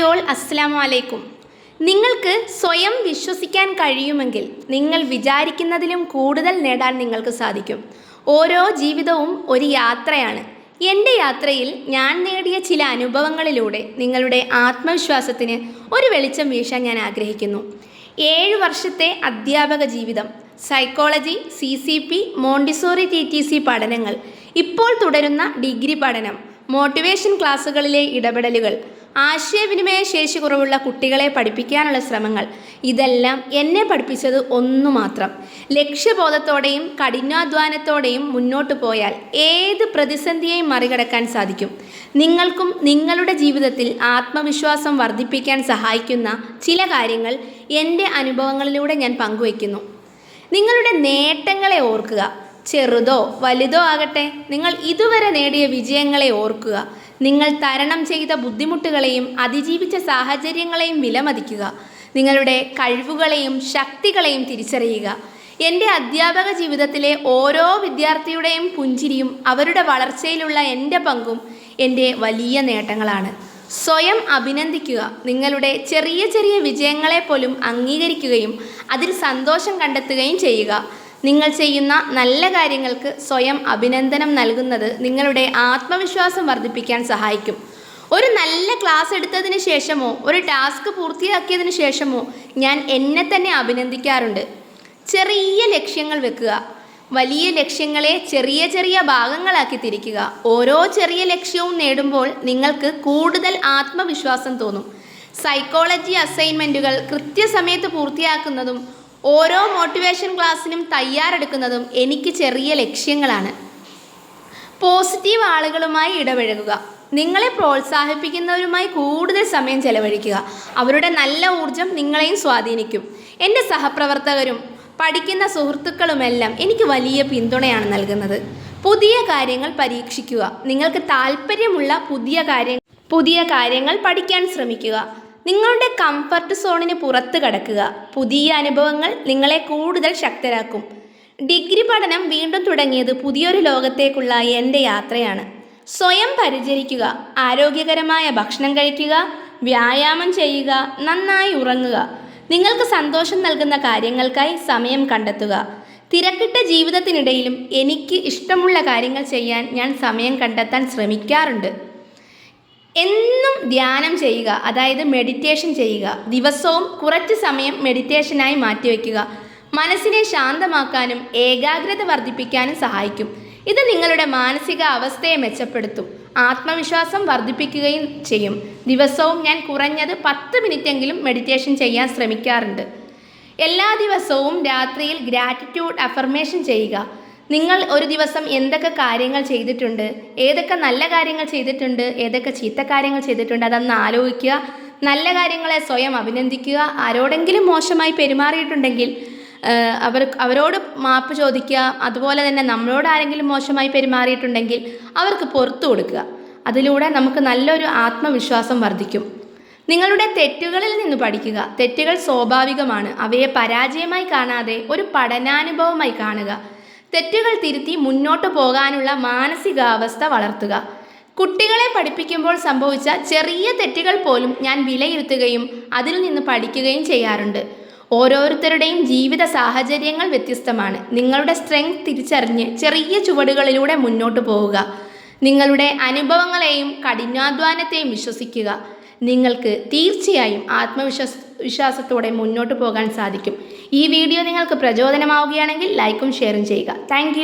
Hi all അസ്സാം വലൈക്കും നിങ്ങൾക്ക് സ്വയം വിശ്വസിക്കാൻ കഴിയുമെങ്കിൽ നിങ്ങൾ വിചാരിക്കുന്നതിലും കൂടുതൽ നേടാൻ നിങ്ങൾക്ക് സാധിക്കും. ഓരോ ജീവിതവും ഒരു യാത്രയാണ്. എന്റെ യാത്രയിൽ ഞാൻ നേടിയ ചില അനുഭവങ്ങളിലൂടെ നിങ്ങളുടെ ആത്മവിശ്വാസത്തിന് ഒരു വെളിച്ചം വീശാൻ ഞാൻ ആഗ്രഹിക്കുന്നു. ഏഴ് വർഷത്തെ അധ്യാപക ജീവിതം psychology C C P montessori T T C പഠനങ്ങൾ ഇപ്പോൾ തുടരുന്ന ഡിഗ്രി പഠനം മോട്ടിവേഷൻ ക്ലാസ്സുകളിലെ ഇടപെടലുകൾ ആശയവിനിമയ ശേഷി കുറവുള്ള കുട്ടികളെ പഠിപ്പിക്കാനുള്ള ശ്രമങ്ങൾ. ഇതെല്ലാം എന്നെ പഠിപ്പിച്ചത് ഒന്നു മാത്രം. ലക്ഷ്യബോധത്തോടെയും കഠിനാധ്വാനത്തോടെയും മുന്നോട്ട് പോയാൽ ഏത് പ്രതിസന്ധിയെയും മറികടക്കാൻ സാധിക്കും. നിങ്ങൾക്കും നിങ്ങളുടെ ജീവിതത്തിൽ ആത്മവിശ്വാസം വർദ്ധിപ്പിക്കാൻ സഹായിക്കുന്ന ചില കാര്യങ്ങൾ എന്റെ അനുഭവങ്ങളിലൂടെ ഞാൻ പങ്കുവയ്ക്കുന്നു. നിങ്ങളുടെ നേട്ടങ്ങളെ ഓർക്കുക. ചെറുതോ വലുതോ ആകട്ടെ നിങ്ങൾ ഇതുവരെ നേടിയ വിജയങ്ങളെ ഓർക്കുക. നിങ്ങൾ തരണം ചെയ്ത ബുദ്ധിമുട്ടുകളെയും അതിജീവിച്ച സാഹചര്യങ്ങളെയും വിലമതിക്കുക. നിങ്ങളുടെ കഴിവുകളെയും ശക്തികളെയും തിരിച്ചറിയുക. എന്റെ അധ്യാപക ജീവിതത്തിലെ ഓരോ വിദ്യാർത്ഥിയുടെയും പുഞ്ചിരിയും അവരുടെ വളർച്ചയിലുള്ള എന്റെ പങ്കും എന്റെ വലിയ നേട്ടങ്ങളാണ്. സ്വയം അഭിനന്ദിക്കുക. നിങ്ങളുടെ ചെറിയ ചെറിയ വിജയങ്ങളെ പോലും അംഗീകരിക്കുകയും അതിൽ സന്തോഷം കണ്ടെത്തുകയും ചെയ്യുക. നിങ്ങൾ ചെയ്യുന്ന നല്ല കാര്യങ്ങൾക്ക് സ്വയം അഭിനന്ദനം നൽകുന്നത് നിങ്ങളുടെ ആത്മവിശ്വാസം വർദ്ധിപ്പിക്കാൻ സഹായിക്കും. ഒരു നല്ല ക്ലാസ് എടുത്തതിന് ശേഷമോ ഒരു ടാസ്ക് പൂർത്തിയാക്കിയതിന് ശേഷമോ ഞാൻ എന്നെ തന്നെ അഭിനന്ദിക്കാറുണ്ട്. ചെറിയ ലക്ഷ്യങ്ങൾ വെക്കുക. വലിയ ലക്ഷ്യങ്ങളെ ചെറിയ ചെറിയ ഭാഗങ്ങളാക്കി തിരിക്കുക. ഓരോ ചെറിയ ലക്ഷ്യവും നേടുമ്പോൾ നിങ്ങൾക്ക് കൂടുതൽ ആത്മവിശ്വാസം തോന്നും. സൈക്കോളജി അസൈൻമെന്റുകൾ കൃത്യസമയത്ത് പൂർത്തിയാക്കുന്നതും ഓരോ മോട്ടിവേഷൻ ക്ലാസ്സിനും തയ്യാറെടുക്കുന്നതും എനിക്ക് ചെറിയ ലക്ഷ്യങ്ങളാണ്. പോസിറ്റീവ് ആളുകളുമായി ഇടപഴകുക. നിങ്ങളെ പ്രോത്സാഹിപ്പിക്കുന്നവരുമായി കൂടുതൽ സമയം ചെലവഴിക്കുക. അവരുടെ നല്ല ഊർജം നിങ്ങളെയും സ്വാധീനിക്കും. എന്റെ സഹപ്രവർത്തകരും പഠിക്കുന്ന സുഹൃത്തുക്കളുമെല്ലാം എനിക്ക് വലിയ പിന്തുണയാണ് നൽകുന്നത്. പുതിയ കാര്യങ്ങൾ പരീക്ഷിക്കുക. നിങ്ങൾക്ക് താല്പര്യമുള്ള പുതിയ കാര്യങ്ങൾ പുതിയ കാര്യങ്ങൾ പഠിക്കാൻ ശ്രമിക്കുക. നിങ്ങളുടെ കംഫർട്ട് സോണിന് പുറത്ത് കടക്കുക. പുതിയ അനുഭവങ്ങൾ നിങ്ങളെ കൂടുതൽ ശക്തരാക്കും. ഡിഗ്രി പഠനം വീണ്ടും തുടങ്ങിയത് പുതിയൊരു ലോകത്തേക്കുള്ള എന്റെ യാത്രയാണ്. സ്വയം പരിചരിക്കുക ആരോഗ്യകരമായ ഭക്ഷണം കഴിക്കുക വ്യായാമം ചെയ്യുക നന്നായി ഉറങ്ങുക. നിങ്ങൾക്ക് സന്തോഷം നൽകുന്ന കാര്യങ്ങൾക്കായി സമയം കണ്ടെത്തുക. തിരക്കിട്ട ജീവിതത്തിനിടയിലും എനിക്ക് ഇഷ്ടമുള്ള കാര്യങ്ങൾ ചെയ്യാൻ ഞാൻ സമയം കണ്ടെത്താൻ ശ്രമിക്കാറുണ്ട്. എന്നും ധ്യാനം ചെയ്യുക അതായത് മെഡിറ്റേഷൻ ചെയ്യുക. ദിവസവും കുറച്ച് സമയം മെഡിറ്റേഷനായി മാറ്റിവെക്കുക മനസ്സിനെ ശാന്തമാക്കാനും ഏകാഗ്രത വർദ്ധിപ്പിക്കാനും സഹായിക്കും. ഇത് നിങ്ങളുടെ മാനസിക അവസ്ഥയെ മെച്ചപ്പെടുത്തും. ആത്മവിശ്വാസം വർദ്ധിപ്പിക്കുകയും ചെയ്യും. ദിവസവും ഞാൻ കുറഞ്ഞത് പത്ത് മിനിറ്റെങ്കിലും മെഡിറ്റേഷൻ ചെയ്യാൻ ശ്രമിക്കാറുണ്ട്. എല്ലാ ദിവസവും രാത്രിയിൽ ഗ്രാറ്റിറ്റ്യൂഡ് അഫർമേഷൻ ചെയ്യുക. നിങ്ങൾ ഒരു ദിവസം എന്തൊക്കെ കാര്യങ്ങൾ ചെയ്തിട്ടുണ്ട്? ഏതൊക്കെ നല്ല കാര്യങ്ങൾ ചെയ്തിട്ടുണ്ട്? ഏതൊക്കെ ചീത്ത കാര്യങ്ങൾ ചെയ്തിട്ടുണ്ട്? അതൊന്ന് ആലോചിക്കുക. നല്ല കാര്യങ്ങളെ സ്വയം അഭിനന്ദിക്കുക. ആരോടെങ്കിലും മോശമായി പെരുമാറിയിട്ടുണ്ടെങ്കിൽ അവർ അവരോട് മാപ്പ് ചോദിക്കുക. അതുപോലെ തന്നെ നമ്മളോട് ആരെങ്കിലും മോശമായി പെരുമാറിയിട്ടുണ്ടെങ്കിൽ അവർക്ക് പുറത്തു കൊടുക്കുക. അതിലൂടെ നമുക്ക് നല്ലൊരു ആത്മവിശ്വാസം വർദ്ധിക്കും. നിങ്ങളുടെ തെറ്റുകളിൽ നിന്ന് പഠിക്കുക. തെറ്റുകൾ സ്വാഭാവികമാണ്. അവയെ പരാജയമായി കാണാതെ ഒരു പഠനാനുഭവമായി കാണുക. തെറ്റുകൾ തിരുത്തി മുന്നോട്ട് പോകാനുള്ള മാനസികാവസ്ഥ വളർത്തുക. കുട്ടികളെ പഠിപ്പിക്കുമ്പോൾ സംഭവിച്ച ചെറിയ തെറ്റുകൾ പോലും ഞാൻ വിലയിരുത്തുകയും അതിൽ നിന്ന് പഠിക്കുകയും ചെയ്യാറുണ്ട്. ഓരോരുത്തരുടെയും ജീവിത സാഹചര്യങ്ങൾ വ്യത്യസ്തമാണ്. നിങ്ങളുടെ സ്ട്രെങ്ത് തിരിച്ചറിഞ്ഞ് ചെറിയ ചുവടുകളിലൂടെ മുന്നോട്ട് പോവുക. നിങ്ങളുടെ അനുഭവങ്ങളെയും കഠിനാധ്വാനത്തെയും വിശ്വസിക്കുക. നിങ്ങൾക്ക് തീർച്ചയായും ആത്മവിശ്വാസ വിശ്വാസത്തോടെ മുന്നോട്ട് പോകാൻ സാധിക്കും. ഈ വീഡിയോ നിങ്ങൾക്ക് പ്രചോദനമാവുകയാണെങ്കിൽ ലൈക്കും ഷെയറും ചെയ്യുക. താങ്ക്